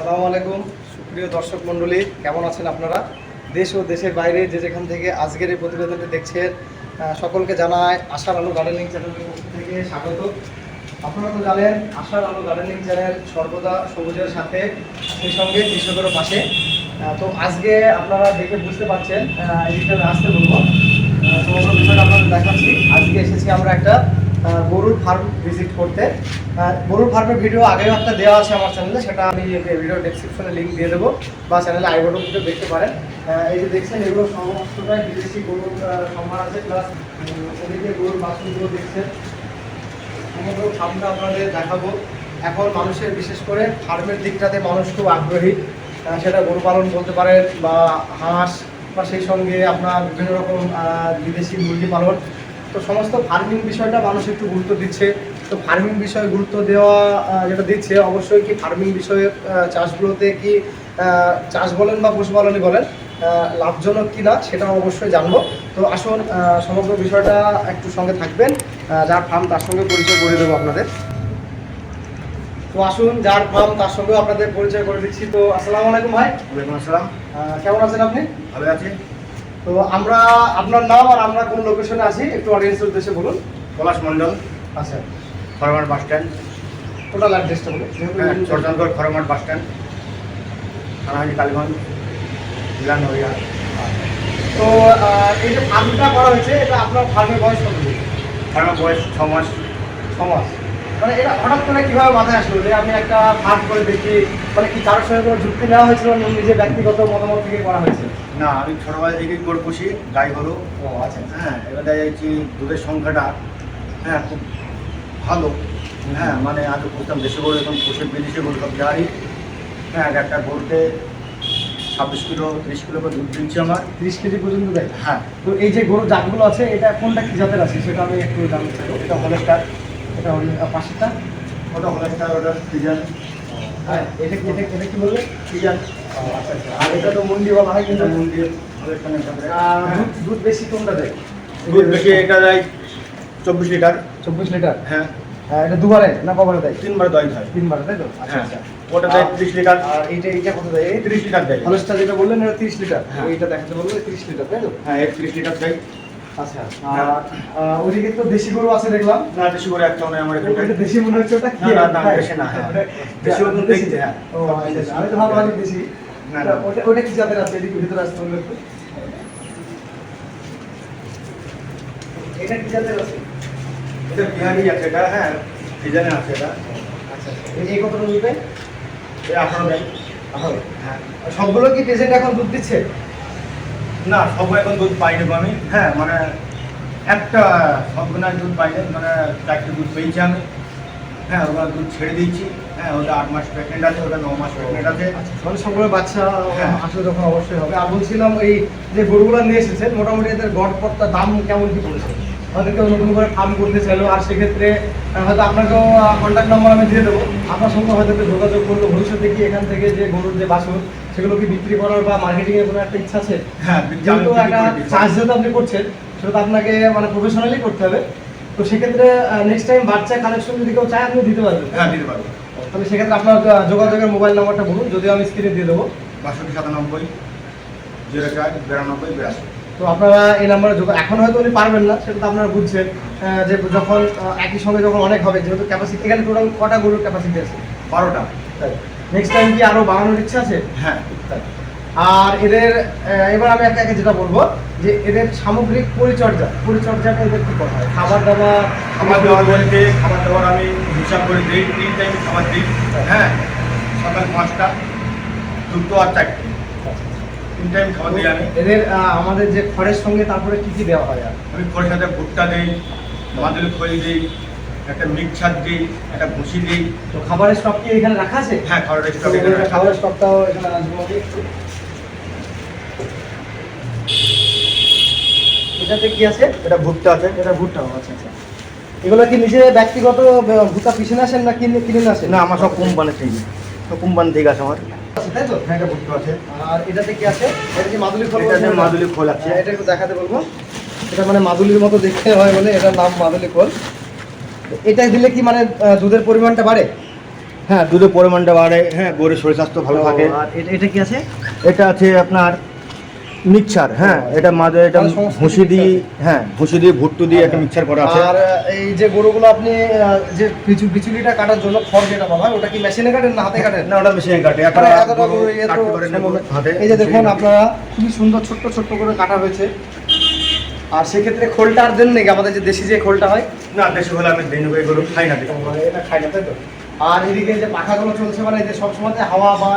আসসালামু আলাইকুম। সুপ্রিয় দর্শক মণ্ডলী, কেমন আছেন আপনারা? দেশ ও দেশের বাইরে যে যেখান থেকে আজকের এই প্রতিবেদনটি দেখছেন সকলকে জানায় আশার আলো গার্ডেনিং চ্যানেলের পক্ষ থেকে স্বাগত। আপনারা তো জানেন, আশার আলো গার্ডেনিং চ্যানেল সর্বদা সবুজের সাথে সেই সঙ্গে কৃষকের পাশে। তো আজকে আপনারা দেখে বুঝতে পারছেন এডিটারে আসতে বলব। সমগ্র বিষয়টা আপনাদের দেখাচ্ছি। আজকে এসেছি আমরা একটা গরুর ফার্ম ভিজিট করতে। গরুর ফার্মের ভিডিও আগেও একটা দেওয়া আছে আমার চ্যানেলে সেটা আমি ভিডিও ডেসক্রিপশনে লিঙ্ক দিয়ে দেবো, বা চ্যানেলে আই বটন থেকে দেখতে পারেন। এই যে দেখছেন, এগুলো সমস্তটাই বিদেশি গরুর সম্মান আছে প্লাস ওদিকে গরুর বাথরুমগুলো দেখছেন। সমগ্র ফার্মটা আপনাদের দেখাবো। এখন মানুষের, বিশেষ করে ফার্মের দিকটাতে মানুষ খুব আগ্রহী। সেটা গরু পালন বলতে পারেন, বা হাঁস, বা সেই সঙ্গে আপনার বিভিন্ন রকম বিদেশি মুরগি পালন। তো সমস্ত ফার্মিং বিষয়টা মানুষ একটু গুরুত্ব দিচ্ছে। তো ফার্মিং বিষয়ে গুরুত্ব দেওয়া যেটা দিচ্ছে অবশ্যই কি ফার্মিং বিষয়ে চাষগুলোতে কি চাষ বলেন বা পশুপালনই বলেন লাভজনক কি না সেটা অবশ্যই জানব। তো আসুন সমগ্র বিষয়টা একটু সঙ্গে থাকবেন। যার ফার্ম তার সঙ্গে পরিচয় করে দেবো আপনাদের। তো আসুন যার ফার্ম তার সঙ্গেও আপনাদের পরিচয় করে দিচ্ছি। তো আসসালামু আলাইকুম ভাই। ওয়ালাইকুম আসসালাম। কেমন আছেন আপনি? ভালো আছি। তো আমরা আপনার নাম আর আমরা কোন লোকেশনে আছি একটু অডিয়েন্সের উদ্দেশ্যে বলুন। পলাশ মণ্ডল। আচ্ছা। খরমাট বাস স্ট্যান্ড টোটাল অ্যাড্রেসটা বলুন। চরচনগড় খরমাট বাস স্ট্যান্ড থানাহাজি কালীগঞ্জ জেলা নড়িয়া। তো এই যে ফার্মটা করা হয়েছে এটা আপনার ফার্মের বয়স কত ফার্মের বয়স ছ মাস। ছ মাস। মানে এটা হঠাৎ করে কীভাবে মাথায় আসলো যে আমি একটা ফার্ম করে দেখি? মানে কি কারোর সঙ্গে কোনো যুক্তি নেওয়া হয়েছিল নিজের ব্যক্তিগত মতামত থেকে করা হয়েছে? না আমি ছোটোবেলা থেকেই গরু পুষি গাই গরু ও আচ্ছা। হ্যাঁ এবার দেখা যাচ্ছি দুধের সংখ্যাটা হ্যাঁ খুব ভালো। হ্যাঁ মানে আগে পুষতাম দেশি গরু এখন পুষে বিদেশি গরু সব যাই হ্যাঁ এক একটা গরুতে ছাব্বিশ কিলো ত্রিশ কিলো করে দুধ দিচ্ছে আমার। তিরিশ কেজি পর্যন্ত দেয়? হ্যাঁ। তো এই যে গরু জাতগুলো আছে এটা কোনটা কি জাতের আছে? সেটা আমি একটু জানতে চাই। এটা হলেস্টার। এটা হল পাশেরটা? ওটা হলেস্টার ওটা সিজন হ্যাঁ এটা এটা এটা কি বললে? সিজন আচ্ছা আচ্ছা। আর এটা তো মুন্ডি বলা হয় কিন্তু। এটা মন্দির দুধ দুধ বেশি কোনটা দেয়? দুধ বেশি। এটা দেয় চব্বিশ লিটার। চব্বিশ লিটার? হ্যাঁ। হ্যাঁ, এটা দুবারে না কবারে দেয়? তিনবার দই হয় তিনবারে তাই তো? আচ্ছা হ্যাঁ। আচ্ছা ওটা দেয় ত্রিশ লিটার। আর এইটা এইটা কত দেয়? এই ত্রিশ লিটার দেয়। হলস্টার যেটা বললেন এটা তিরিশ লিটার। হ্যাঁ। এইটা দেখাতে বলল তিরিশ লিটার তাই তো? হ্যাঁ একত্রিশ লিটার দেয়। আচ্ছা আর ওইদিকে তো দেশি গরু আছে দেখলাম। না বেশি করে একটা আমার এখানটায় দেশি মনে হচ্ছে ওটা কি? না, না, না। দেশি না। দেশি দেশি দেশি। হ্যাঁ। ও আচ্ছা। আমি তো ভাবলাম দেশি। না, না। ওটা ওটা কি জাতের আছে? এদিকে ভিতরে আসতে বলল এটা কি জাতের আছে? এটা বিহারি আছে এটা হ্যাঁ আছে এটা। আচ্ছা আচ্ছা। এই কত রুপে এই হ্যাঁ। সবগুলো কি পেশেন্ট এখন দুধ দিচ্ছে? না সব এখন দুধ পাইনি গো আমি। হ্যাঁ মানে একটা সবগুলো দুধ পাইনি মানে চারটে দুধ পেয়েছি আমি। হ্যাঁ ওগুলো দুধ ছেড়ে দিয়েছি। হ্যাঁ ওটা আট মাস প্রেগনেন্ট আছে ওটা ন মাস প্রেগনেন্ট আছে। মানে সবগুলো বাচ্চা হ্যাঁ। আসলে তখন অবশ্যই হবে। আর বলছিলাম এই যে গরুগুলো নিয়ে এসেছেন মোটামুটি এদের গড়পড়তা দাম কেমন কি পড়েছে? হয়তো নতুন করে ফার্ম করতে চাইলো আর সেক্ষেত্রে হয়তো আপনাকেও কন্ট্যাক্ট নাম্বার আমি দিয়ে দেবো। আপনার সঙ্গে হয়তো যোগাযোগ করল ভবিষ্যতে কি এখান থেকে যে গরুর যে বাছুর সেগুলো কি বিক্রি করার বা মার্কেটিং এর কোনো একটা ইচ্ছা আছে? হ্যাঁ যেহেতু একটা চার্জ যেহেতু আপনি করছেন সেটা তো আপনাকে মানে প্রফেশনালি করতে হবে। তো সেক্ষেত্রে নেক্সট টাইম বাচ্চা কালেকশন যদি কেউ চায় আপনি দিতে পারবেন। হ্যাঁ দিতে পারবেন তাহলে সেক্ষেত্রে আপনার যোগাযোগের মোবাইল নাম্বারটা বলুন যদিও আমি স্ক্রিনে দিয়ে দেবো। বাষট্টি সাতানব্বই জিরো চার বিরানব্বই বিরাশি। তো আপনারা এই নাম্বারে যোগ এখন হয়তো উনি পারবেন না সেটা তো আপনারা বুঝছেন যে যখন একই সঙ্গে যখন অনেক হবে যেহেতু ক্যাপাসিটি এখানে টোটাল কটা গরুর ক্যাপাসিটি আছে? বারোটা। তাই। নেক্সট টাইম কি আরও বাড়ানোর ইচ্ছা আছে? হ্যাঁ। আর এদের এবার আমি একে একে যেটা বলব যে এদের সামগ্রিক পরিচর্যা পরিচর্যাটা এদের কি করা হয়? খাবার দাবার খাবার দাবার বলতে খাবার দাবার আমি হিসাব করে দিই তিন টাইম খাবার দিই। হ্যাঁ সকাল পাঁচটা দুটো আর চারটে। তিন টাইম খাবার দিই আমি। এদের আমাদের যে খড়ের সঙ্গে তারপরে কি কি দেওয়া হয় আর? আমি খোলের সাথে ভুট্টা দিই মাদুলি খই দিই একটা মিক্সার দিই একটা ভুসি দিই তো খাবারের স্টক কি এখানে রাখা আছে? হ্যাঁ খাবারের স্টক এখানে খাবারের স্টকটাও এখানে আসব এটাতে কি আছে? এটা ভুট্টা আছে। এটা ভুট্টা আচ্ছা আচ্ছা। এগুলো কি নিজে ব্যক্তিগত ভুট্টা পিছনে আসেন না কিনে কিনে আসেন? না আমার সব কোম্পানি থেকে। সব কোম্পানি থেকে আছে আমার। তাই তো? হ্যাঁ এটা ভুট্টা আছে। আর এটাতে কি আছে? এটা কি মাদুলি ফল এটাতে মাদুলি খোল আছে। হ্যাঁ, এটা একটু দেখাতে বলব। এটা মানে মাদুলির মতো দেখতে হয় বলে এটার নাম মাদুলি ফল। এটা দিলে কি মানে দুধের পরিমাণটা বাড়ে? হ্যাঁ দুধের পরিমাণটা বাড়ে। হ্যাঁ গরুর শরীর স্বাস্থ্য ভালো থাকে। এটা- কি আছে? এটা আছে আপনার মিক্সচার হ্যাঁ এটা মাঝে এটা ভুসি দিয়ে হ্যাঁ ভুসি দিয়ে ভুট্টু দিয়ে একটা মিক্সচার করা আছে। আর এই যে গরুগুলো আপনি যে পিছু পিছুলিটা কাটার জন্য খড় যেটা বলা হয় ওটা কি মেশিনে কাটেন না হাতে কাটেন? না ওটা মেশিনে কাটে। মানে এই যে দেখুন আপনারা খুবই সুন্দর ছোট্ট ছোট্ট করে কাটা হয়েছে। আর সেক্ষেত্রে খোলটা আর দেন নাকি আমাদের যে দেশি যে খোলটা হয়? না দেশি হলে আমি দিন গরু খাই না এটা খাই না তাই তো? আর এদিকে যে পাখাগুলো চলছে মানে যে সব সবসময় হাওয়া বা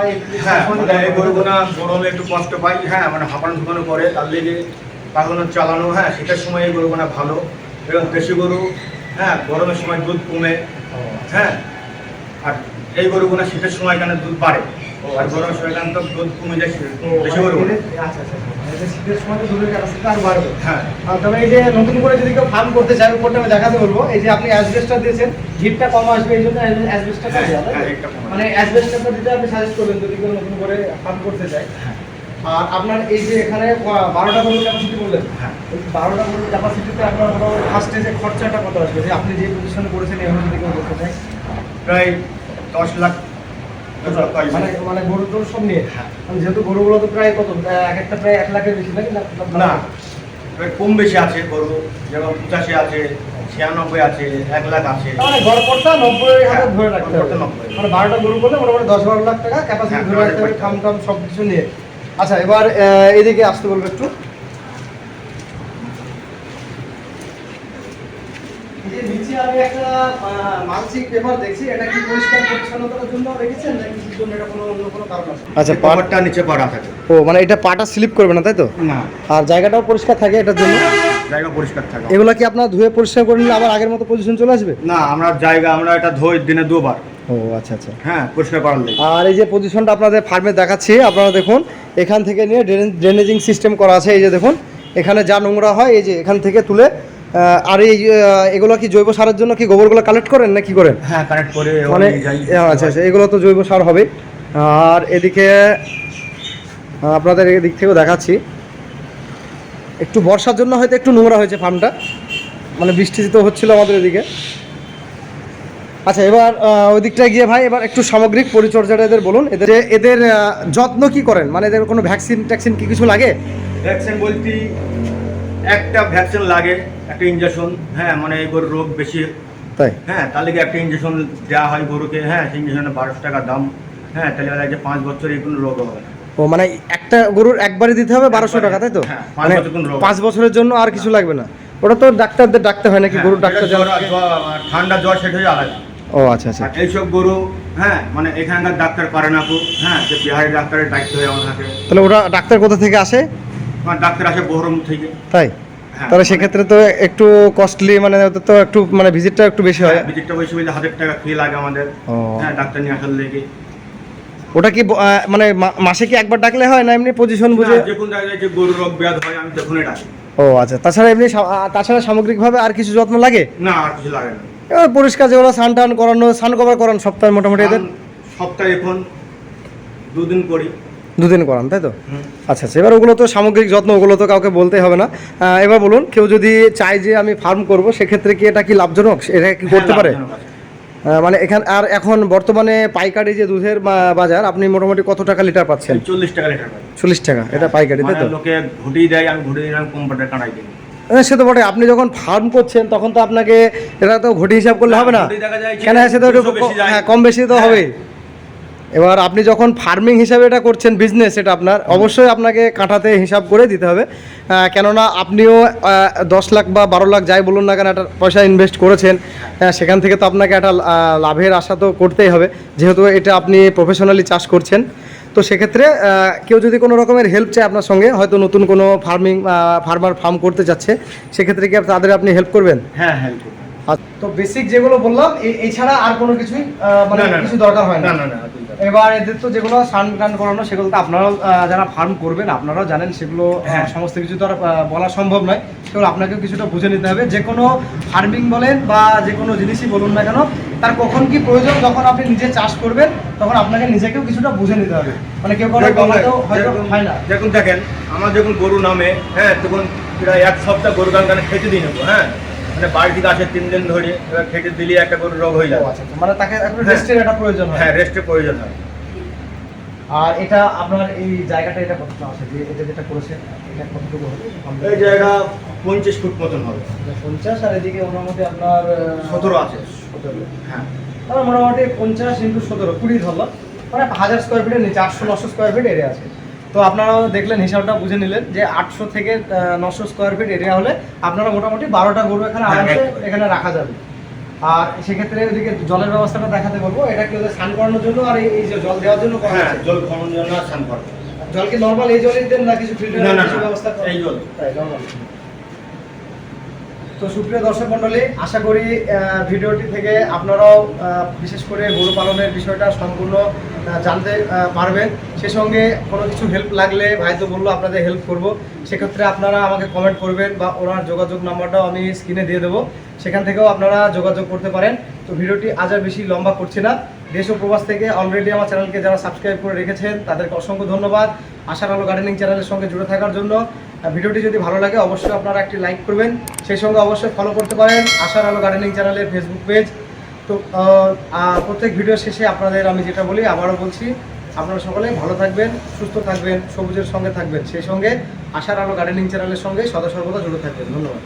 হ্যাঁ মানে গরম গরুগুনা গরমে। একটু কষ্ট পাই। হ্যাঁ মানে হাঁপানো ঢুকানো করে তার লেগে পাখানো চালানো হ্যাঁ শীতের সময় এই গরুগুনা ভালো। এবং দেশি গরু হ্যাঁ গরমের সময় দুধ কমে। হ্যাঁ আর এই গরুগুনা শীতের সময় কেন দুধ বাড়ে? আর সময় কেন তো দুধ কমে যায় দেশি গরু আচ্ছা আচ্ছা শীতের সময় তো দুধের ক্যাপাসিটি আর বাড়বে। হ্যাঁ। আর তবে এই যে নতুন করে যদি কেউ ফার্ম করতে চায় উপরটা আমি দেখাতে বলব। এই যে আপনি অ্যাসবেস্টার দিয়েছেন হিটটা কম আসবে এই জন্য অ্যাসবেস্টারটা হ্যাঁ, দেওয়া? হ্যাঁ। মানে অ্যাসবেস্টারটা দিতে আপনি সাজেস্ট করবেন যদি কেউ নতুন করে ফার্ম করতে চায়। আর আপনার এই যে এখানে বারোটা গরুর ক্যাপাসিটি বললেন। হ্যাঁ। বারোটা গরুর ক্যাপাসিটিতে আপনার ফার্স্টে যে খরচাটা কত আসবে? যে আপনি যে পজিশনে করেছেন এভাবে যদি কেউ করতে চায়। প্রায় দশ লাখ মানে মানে গরু টরু সব নিয়ে। মানে যেহেতু গরুগুলো তো প্রায় কত এক একটা প্রায় এক লাখের বেশি নাকি? না- কম বেশি আছে গরু যেমন পঁচাশি আছে ছিয়ানব্বই আছে এক লাখ আছে। মানে গড়পড়টা নব্বই হাজার ধরে রাখতে হবে। মানে বারোটা গরু করলে মোটামুটি দশ বারো লাখ টাকা ক্যাপাসিটি হ্যাঁ, ধরে রাখতে হবে খাম টাম সব কিছু নিয়ে। আচ্ছা এবার এদিকে আসতে বলব একটু এই যে নিচে আমি একটা মানসিক পেপার দেখছি এটা কি পরিষ্কার পরিচ্ছন্নতার জন্য রেখেছেন নাকি জন্য এটা কোনো অন্য কোনো কারণ আছে? আচ্ছা পাওয়ারটা নিচে পাড়া থাকে। ও মানে এটা পাটা স্লিপ করবে না তাই তো? না। আর জায়গাটাও পরিষ্কার থাকে এটার জন্য? জায়গা পরিষ্কার থাকে। এগুলো কি আপনার ধুয়ে পরিষ্কার করে নিলে আবার আগের মতো পজিশন চলে আসবে? না আমরা জায়গা আমরা এটা ধোই দিনে দুবার। ও আচ্ছা আচ্ছা। হ্যাঁ পরিষ্কার করার আর এই যে পজিশনটা আপনাদের ফার্মে দেখাচ্ছি আপনারা দেখুন এখান থেকে নিয়ে ড্রেনেজিং সিস্টেম করা আছে এই যে দেখুন এখানে যা নোংরা হয় এই যে এখান থেকে তুলে আর এই এগুলো কি জৈব সারের জন্য কি গোবরগুলো কালেক্ট করেন না কি করেন? হ্যাঁ কানেক্ট করে মানে আচ্ছা আচ্ছা এগুলো তো জৈব সার হবে আর এদিকে আপনাদের এদিক থেকেও দেখাচ্ছি। একটু বর্ষার জন্য হয়তো একটু নোংরা হয়েছে ফার্মটা মানে বৃষ্টি তো হচ্ছিল আমাদের এদিকে। আচ্ছা এবার ওই দিকটায় গিয়ে ভাই এবার একটু সামগ্রিক পরিচর্যাটা এদের বলুন। এদের এদের যত্ন কি করেন? মানে এদের কোনো ভ্যাকসিন ট্যাকসিন কি কিছু লাগে? ভ্যাকসিন বলতে একটা ভ্যাকসিন লাগে একটা ইঞ্জেকশন হ্যাঁ মানে এই গরুর রোগ বেশি। তাই? হ্যাঁ তার লেগে একটা ইঞ্জেকশন দেওয়া হয় গরুকে হ্যাঁ সেই ইঞ্জেকশনের বারোশো টাকা দাম। হ্যাঁ তাহলে বলা যে পাঁচ বছর এই কোনো রোগ হবে না। ও মানে একটা গরুর একবারে দিতে হবে বারোশো টাকা তাই তো? হ্যাঁ, পাঁচ মানে পাঁচ বছরের জন্য আর কিছু লাগবে না। ওটা তো ডাক্তারদের ডাকতে হয় নাকি হ্যাঁ, গরুর ডাক্তার ঠান্ডা জ্বর সেটা হয়ে আলাদা। ও আচ্ছা আচ্ছা। এইসব গরু হ্যাঁ মানে এখানকার ডাক্তার পারে না খুব হ্যাঁ যে বিহারি ডাক্তারের দায়িত্ব হয়ে আমার তাহলে ওটা ডাক্তার কোথা থেকে আসে? ডাক্তার আসে বহরম থেকে। তাই? হ্যাঁ, তাহলে সেক্ষেত্রে তো একটু কস্টলি মানে তো একটু মানে ভিজিটটা একটু বেশি হয়। ভিজিটটা বেশি বলতে হাজার টাকা ফি লাগে আমাদের। হ্যাঁ ডাক্তার নিয়ে আসার লেগে। ওটা কি মানে মাসে কি একবার ডাকলে হয় না এমনি পজিশন বুঝে? যে কোন জায়গায় যে গরু রোগ ব্যাধ হয় আমি তখনই ডাকি। ও আচ্ছা। তাছাড়া এমনি তাছাড়া সামগ্রিকভাবে আর কিছু যত্ন লাগে? না আর কিছু লাগে না। এবার পরিষ্কার যেগুলো সান টান করানো সান কভার করান সপ্তাহে মোটামুটি এদের? সপ্তাহে এখন দুদিন করি। দুদিন করান তাই তো? আচ্ছা আচ্ছা এবার ওগুলো তো সামগ্রিক যত্ন ওগুলো তো কাউকে বলতেই হবে না। এবার বলুন কেউ যদি চায় যে আমি ফার্ম করব সেক্ষেত্রে কি এটা কি লাভজনক? এটা কি করতে হ্যাঁ, পারে? মানে এখান আর এখন বর্তমানে পাইকারি যে দুধের বাজার আপনি মোটামুটি কত টাকা লিটার পাচ্ছেন? চল্লিশ টাকা লিটার চল্লিশ টাকা এটা পাইকারি তাই তো? মানে লোকে ঘুটিয়ে দেয় আমি ঘুটিয়ে দিলাম কোম্পানির কানাই দিই। হ্যাঁ, সে তো বটে আপনি যখন ফার্ম করছেন তখন তো আপনাকে এটা তো ঘটি হিসাব করলে হবে না। ঘটি কেন সে তো হ্যাঁ কম বেশি তো হ্যাঁ। এবার আপনি যখন ফার্মিং হিসাবে এটা করছেন বিজনেস এটা আপনার অবশ্যই আপনাকে কাঁটাতে হিসাব করে দিতে হবে। কেননা আপনিও দশ লাখ বা বারো লাখ যাই বলুন না কেন একটা পয়সা ইনভেস্ট করেছেন সেখান থেকে তো আপনাকে একটা লাভের আশা তো করতেই হবে। যেহেতু এটা আপনি প্রফেশনালি চাষ করছেন তো সেক্ষেত্রে কেউ যদি কোনো রকমের হেল্প চায় আপনার সঙ্গে হয়তো নতুন কোনো ফার্মিং ফার্মার ফার্ম করতে চাচ্ছে সেক্ষেত্রে কি তাদের আপনি হেল্প করবেন? হ্যাঁ হ্যাঁ তো বেসিক যেগুলো বললাম এছাড়া আর কোনো কিছুই মানে। কিছু দরকার হয় না। না না। এবার এদের তো যেগুলো স্নান টান করানো সেগুলো তো আপনারাও যারা ফার্ম করবেন আপনারাও জানেন সেগুলো হ্যাঁ। সমস্ত কিছু তো আর বলা সম্ভব নয়। সেগুলো আপনাকেও কিছুটা বুঝে নিতে হবে। যে কোনো ফার্মিং বলেন বা যে কোনো জিনিসই বলুন না কেন তার কখন কি প্রয়োজন যখন আপনি নিজে চাষ করবেন তখন আপনাকে নিজেকেও কিছুটা বুঝে নিতে হবে। মানে কেউ কারও হয়তো হয় না। যেরকম দেখেন আমার যখন গরু নামে হ্যাঁ তখন প্রায় এক সপ্তাহ গরু গান গানে খেতে দিয়ে নেব হ্যাঁ? মানে বাড়ি থেকে আসে তিন দিন ধরে এবার খেটে দিলে একটা গরু রোগ হয়ে যাবে আচ্ছা আচ্ছা। মানে তাকে এখন হ্যাঁ। রেস্টের একটা প্রয়োজন হয়। হ্যাঁ রেস্টের প্রয়োজন হয়। আর এটা আপনার এই জায়গাটা এটা কতটা আছে? যে এটা যেটা করেছেন এটা কতটুকু হবে? এই জায়গা পঞ্চাশ ফুট মতন হবে। পঞ্চাশ আর এদিকে মোটামুটি আপনার সতেরো আছে। সতেরো। হ্যাঁ। তাহলে মোটামুটি পঞ্চাশ ইন্টু সতেরো কুড়ি ধরলাম। মানে হাজার স্কোয়ার ফিটের নিচে আটশো নশো স্কোয়ার ফিট এরিয়া আছে। তো আপনারা দেখলেন হিসাবটা বুঝে নিলেন যে আটশো থেকে নশো স্কোয়ার ফিট এরিয়া হলে আপনারা মোটামুটি বারোটা গরু এখানে আরামসে এখানে রাখা যাবে। আর সেক্ষেত্রে এদিকে জলের ব্যবস্থাটা দেখাতে বলব। এটা কি স্নান করানোর জন্য আর এই যে জল দেওয়ার জন্য করা হ্যাঁ জল খাওয়ানোর জন্য আর স্নান করানো জল কি নর্মাল এই জলই দেন না কিছু ফিল্টার ব্যবস্থা এই জল। তাই নর্মাল তো সুপ্রিয় দর্শক মণ্ডলী, আশা করি ভিডিওটি থেকে আপনারাও বিশেষ করে গরু পালনের বিষয়টা সম্পূর্ণ জানতে পারবেন। সে সঙ্গে কোনো কিছু হেল্প লাগলে ভাই তো বলল আপনাদের হেল্প করব। সেক্ষেত্রে আপনারা আমাকে কমেন্ট করবেন বা ওনার যোগাযোগ নাম্বারটাও আমি স্ক্রিনে দিয়ে দেবো। সেখান থেকেও আপনারা যোগাযোগ করতে পারেন। তো ভিডিওটি আজ আর বেশি লম্বা করছি না। দেশ ও প্রবাস থেকে অলরেডি আমার চ্যানেলকে যারা সাবস্ক্রাইব করে রেখেছেন, তাদেরকে অসংখ্য ধন্যবাদ। আশার আলো গার্ডেনিং চ্যানেলের সঙ্গে জুড়ে থাকার জন্য। ভিডিওটি যদি ভালো লাগে, অবশ্যই আপনারা একটি লাইক করবেন। সেই সঙ্গে অবশ্যই ফলো করতে পারেন আশার আলো গার্ডেনিং চ্যানেলের ফেসবুক পেজ তো প্রত্যেক ভিডিও শেষে আপনাদের আমি যেটা বলি, আবারও বলছি, আপনারা সকলে ভালো থাকবেন, সুস্থ থাকবেন, সবুজের সঙ্গে থাকবেন। সেই সঙ্গে আশার আলো গার্ডেনিং চ্যানেলের সঙ্গে সদা সর্বদা জুড়ে থাকবেন। ধন্যবাদ।